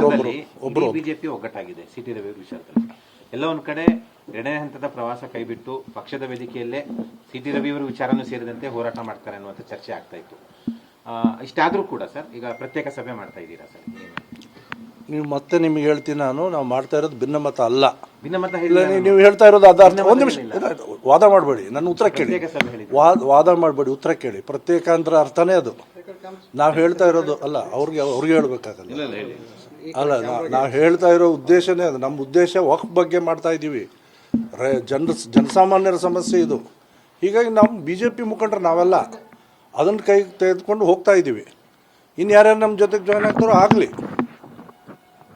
ವಿಚಾರದಲ್ಲಿ BJP ಒಗ್ಗಟ್ಟಾಗಿದೆ city Ravi ವಿಚಾರದಲ್ಲಿ. ಎಲ್ಲ ಒಂದ್ ಕಡೆ ಎರಡನೇ ಹಂತದ ಪ್ರವಾಸ ಕೈಬಿಟ್ಟು ಪಕ್ಷದ ವೇದಿಕೆಯಲ್ಲೇ ಸಿಟಿ ರವಿಯವರ ವಿಚಾರನೂ ಸೇರಿದಂತೆ ಹೋರಾಟ ಮಾಡ್ತಾರೆ ಅನ್ನುವಂಥ ಚರ್ಚೆ ಆಗ್ತಾ ಇತ್ತು. ಇಷ್ಟಾದ್ರೂ ಕೂಡ ಸರ್ ಈಗ ಪ್ರತ್ಯೇಕ ಸಭೆ ಮಾಡ್ತಾ ಇದ್ದೀರಾ ಸರ್? ನೀವು ಮತ್ತೆ ನಿಮಗೆ ಹೇಳ್ತೀನಿ ನಾನು ನಾವು ಮಾಡ್ತಾ ಇರೋದು ಭಿನ್ನಮತ ಅಲ್ಲ. ಭಿನ್ನಮತ ನೀವು- ಹೇಳ್ತಾ ಇರೋದು ಅದ ಅರ್ಥ. ಒಂದು ನಿಮಿಷ ವಾದ ಮಾಡಬೇಡಿ ನನ್ನ ಉತ್ತರ ಕೇಳಿ. ವಾದ ಮಾಡಬೇಡಿ ಉತ್ತರ ಕೇಳಿ. ಪ್ರತ್ಯೇಕ ಅಂದ್ರೆ ಅರ್ಥನೇ ಅದು. ನಾವು ಹೇಳ್ತಾ ಇರೋದು ಅಲ್ಲ ಅವ್ರಿಗೆ ಅವ್ರಿಗೆ ಹೇಳ್ಬೇಕಾಗಲ್ಲ. ಅಲ್ಲ ನಾವು ಹೇಳ್ತಾ ಇರೋ ಉದ್ದೇಶನೇ ಅದು. ನಮ್ಮ ಉದ್ದೇಶ ವಕ್ ಬಗ್ಗೆ ಮಾಡ್ತಾ ಇದ್ದೀವಿ ರೈ- ಜನ ಜನಸಾಮಾನ್ಯರ ಸಮಸ್ಯೆ ಇದು. ಹೀಗಾಗಿ ನಾವು ಬಿ ಜೆ ಪಿ ಮುಖಂಡರು ನಾವೆಲ್ಲ ಅದನ್ನು ಕೈ ತೆಗೆದುಕೊಂಡು ಹೋಗ್ತಾ ಇದ್ದೀವಿ ಇನ್ನು ಯಾರ್ಯಾರು ನಮ್ಮ ಜೊತೆಗೆ ಜಾಯ್ನ್ ಆಗ್ತಾರೋ ಆಗಲಿ.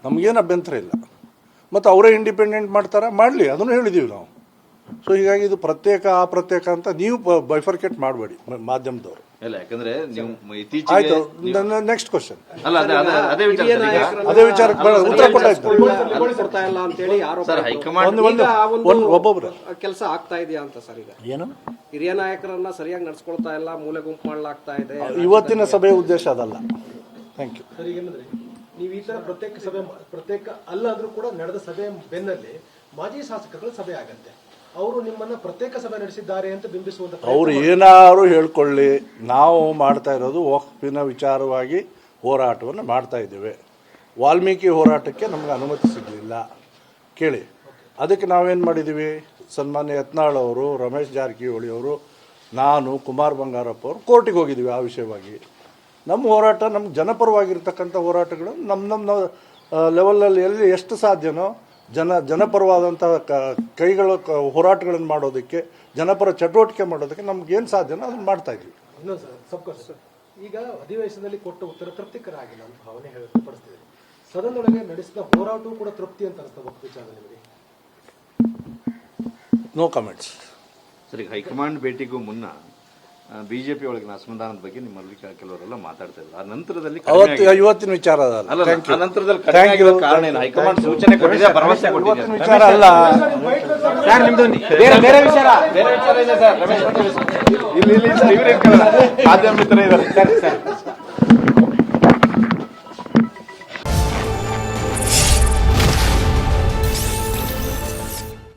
ನಮಗೇನು ಅಭ್ಯಂತರ ಇಲ್ಲ. ಮತ್ತು ಅವರೇ ಇಂಡಿಪೆಂಡೆಂಟ್ ಮಾಡ್ತಾರಾ? ಮಾಡಲಿ ಅದನ್ನು ಹೇಳಿದ್ದೀವಿ ನಾವು. ಸೊ ಹೀಗಾಗಿ ಇದು ಪ್ರತ್ಯೇಕ ಆ ಪ್ರತ್ಯೇಕ ಅಂತ ನೀವು ಬೈಫರ್ಕೇಟ್ ಮಾಡಬೇಡಿ ಮಾಧ್ಯಮದವರು. ಇಲ್ಲ ಯಾಕಂದ್ರೆ ನೀವು ಇತ್ತೀಚೆಗೆ ಆಯ್ತು ನನ್ನ ನೆಕ್ಸ್ಟ್ ಕ್ವಶನ್ ಅಲ್ಲ ಅದೇ ಅದೇ ಅದೇ ವಿಚಾರ ಸರ್ ಈಗ ಅದೇ ವಿಚಾರಕ್ಕೆ ಬರ- ಉತ್ತರ ಕೊಟ್ಟಾಯ್ತು ಕೊಡ್ತಾ ಇಲ್ಲ ಅಂತೇಳಿ ಆರೋಪ ಸರ್ ಹೈಕಮಾಂಡ್ ಒಂದು ಒಂದು ಒಂದು ಒಬ್ಬೊಬ್ರು. ಕೆಲಸ ಆಗ್ತಾ ಇದೆಯಾ ಅಂತ ಸರ್ ಈಗ? ಏನು? ಹಿರಿಯ ನಾಯಕರನ್ನ ಸರಿಯಾಗಿ ನಡ್ಸ್ಕೊಳ್ತಾ ಇಲ್ಲ ಮೂಲೆ ಗುಂಪು ಮಾಡ್ಲಾಗ್ತಾ ಇದೆ. ಇವತ್ತಿನ ಸಭೆಯ ಉದ್ದೇಶ ಅದಲ್ಲ. ಥ್ಯಾಂಕ್ ಯು ಸರ್ ಏನಂದ್ರೆ ನೀವು ಈ ತರ ಪ್ರತ್ಯೇಕ ಸಭೆ ಪ್ರತ್ಯೇಕ ಅಲ್ಲಾದ್ರೂ ಕೂಡ ನಡೆದ ಸಭೆ ಬೆನ್ನಲ್ಲಿ ಮಾಜಿ ಶಾಸಕರುಗಳ ಸಭೆ ಆಗತ್ತೆ. ಅವರು ನಿಮ್ಮನ್ನ ಪ್ರತ್ಯೇಕ ಸಭೆ ನಡೆಸಿದ್ದಾರೆ ಅಂತ ಬಿಂಬಿಸುವಂತ ಅವ್ರು ಏನಾದ್ರು ಹೇಳ್ಕೊಳ್ಳಿ. ನಾವು ಮಾಡ್ತಾ ಇರೋದು ಒಪ್ಪಿನ ವಿಚಾರವಾಗಿ ಹೋರಾಟವನ್ನು ಮಾಡ್ತಾ ಇದ್ದೇವೆ. ವಾಲ್ಮೀಕಿ ಹೋರಾಟಕ್ಕೆ ನಮಗೆ ಅನುಮತಿ ಸಿಗಲಿಲ್ಲ. ಕೇಳಿ. ಅದಕ್ಕೆ ನಾವೇನು ಮಾಡಿದ್ದೀವಿ ಸನ್ಮಾನ್ಯ ಯತ್ನಾಳ್ ಅವರು ರಮೇಶ್ ಜಾರಕಿಹೊಳಿ ಅವರು ನಾನು ಕುಮಾರ್ ಬಂಗಾರಪ್ಪ ಅವರು ಕೋರ್ಟಿಗೆ ಹೋಗಿದ್ದೀವಿ ಆ ವಿಷಯವಾಗಿ. ನಮ್ಮ ಹೋರಾಟ ನಮ್ಗೆ ಜನಪರವಾಗಿರ್ತಕ್ಕಂಥ ಹೋರಾಟಗಳು ನಮ್ಮ ನಮ್ಮ ಲೆವೆಲಲ್ಲಿ ಎಲ್ಲಿ ಎಷ್ಟು ಸಾಧ್ಯನೋ ಜನ ಜನಪರವಾದಂಥ ಕ ಕೈಗಳ ಕ- ಹೋರಾಟಗಳನ್ನು ಮಾಡೋದಕ್ಕೆ ಜನಪರ ಚಟುವಟಿಕೆ ಮಾಡೋದಕ್ಕೆ ನಮ್ಗೆ ಏನು ಸಾಧ್ಯನೋ ಅದನ್ನು ಮಾಡ್ತಾ ಇದ್ವಿ. ಇನ್ನೊಂದು ಸರ್ ಸಬ್ಕೋರ್ಸ್ ಈಗ ಅಧಿವೇಶನದಲ್ಲಿ ಕೊಟ್ಟ ಉತ್ತರ ತೃಪ್ತಿಕರಾಗಿಲ್ಲ ಅಂತ ಭಾವನೆ ವ್ಯಕ್ತಪಡಿಸ್ತಿದೆ ಸದನದೊಳಗೆ ನಡೆಸಿದ ಹೋರಾಟವೂ ಕೂಡ ತೃಪ್ತಿ ಅಂತ ಅನಿಸ್ತಾ ಹೋಗ್ತು ವಿಚಾರ ನಿಮಗೆ? ನೋ ಕಮೆಂಟ್ಸ್ ಸರಿ ಹೈಕಮಾಂಡ್ ಭೇಟಿಗೂ ಮುನ್ನ ಬಿಜೆಪಿ ಒಳಗಿನ ಅಸಮಾಧಾನದ ಬಗ್ಗೆ ನಿಮ್ಮಲ್ಲಿ ಕೆಲ- ಕೆಲವರೆಲ್ಲ ಮಾತಾಡ್ತಾ ಇದ್ರು ಆ ನಂತರದಲ್ಲಿ ಅವತ್ತು ಇವತ್ತಿನ ವಿಚಾರ ಅದಲ್ಲ ಅಲ್ಲ. ಆ ನಂತರದಲ್ಲಿ ಕಡಿಮೆ. ಆಗಿರೋ ಕಾರಣ ಏನು? ಹೈಕಮಾಂಡ್ ಸೂಚನೆ ಕೊಟ್ಟಿದೆ ಭರವಸೆ ಕೊಟ್ಟಿದೆ. ವಿಚಾರ ಅಲ್ಲ. ಸರ್ ನಿಮ್ದು ಬೇರೆ ಬೇರೆ ವಿಚಾರ ಬೇರೆ ವಿಚಾರ ಇದೆ ಸರ್. ರಮೇಶ್ ಇಲ್ಲಿ ಇಲ್ಲಿ ಮಾಧ್ಯಮ ಮಿತ್ರ ಇದ್ದಾರೆ. Sir sir.